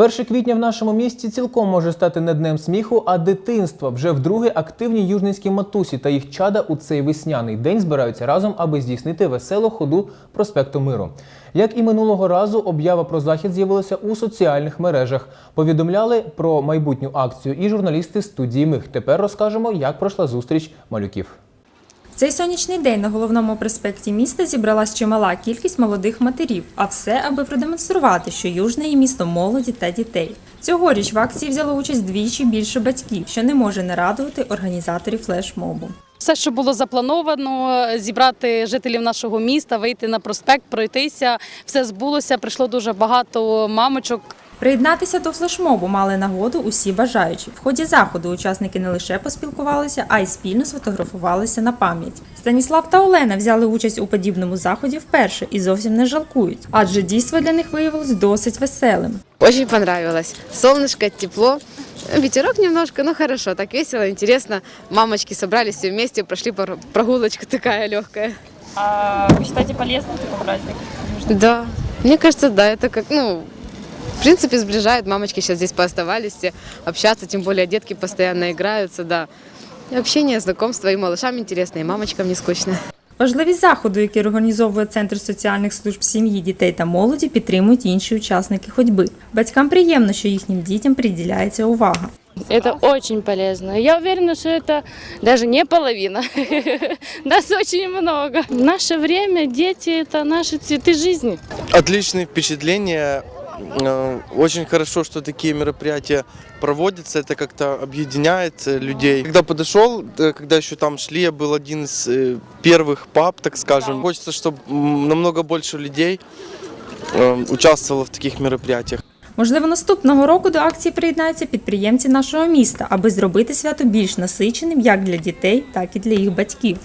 1 квітня в нашому місті цілком може стати не днем сміху, а дитинства. Вже вдруге активні южницькі матусі та їх чада у цей весняний день збираються разом, аби здійснити веселу ходу проспекту Миру. Як і минулого разу, об'ява про захід з'явилася у соціальних мережах. Повідомляли про майбутню акцію і журналісти студії Мих. Тепер розкажемо, як пройшла зустріч малюків. Цей сонячний день на головному проспекті міста зібралась чимала кількість молодих матерів, а все, аби продемонструвати, що Южне є місто молоді та дітей. Цьогоріч в акції взяло участь двічі більше батьків, що не може не радувати організаторів флешмобу. Все, що було заплановано, зібрати жителів нашого міста, вийти на проспект, пройтися, все збулося. Прийшло дуже багато мамочок. Приєднатися до флешмобу мали нагоду усі бажаючі. В ході заходу учасники не лише поспілкувалися, а й спільно сфотографувалися на пам'ять. Станіслав та Олена взяли участь у подібному заході вперше і зовсім не жалкують, адже дійство для них виявилось досить веселим. Очень понравилось. Солнышко, тепло. Ветерок немножко, но хорошо, так весело, интересно. Мамочки собрались все вместе, прошли пор- прогулочку такая легкая. А вы считаете полезным такой праздник? Да, мне кажется, да, это как, ну, в принципе, сближает. Мамочки сейчас здесь пооставались, все общаться, тем более детки постоянно играются, да. И общение, знакомство, и малышам интересно, и мамочкам не скучно. Важливість заходу, який організовує Центр соціальних служб сім'ї, дітей та молоді, підтримують інші учасники ходьби. Батькам приємно, що їхнім дітям приділяється увага. Это очень полезно. Я уверена, что это даже не половина. Нас очень много. В наше время дети – это наши цветы жизни. Отличные впечатления. Э, Очень хорошо, что такие мероприятия проводятся. Это как-то объединяет э, людей. Когда подошел, э, когда еще там шли, я был один из э, первых пап, так скажем. Хочется, чтобы намного больше людей э, участвовало в таких мероприятиях. Можливо, наступного року до акції приєднаються підприємці нашого міста, аби зробити свято більш насиченим як для дітей, так і для їх батьків.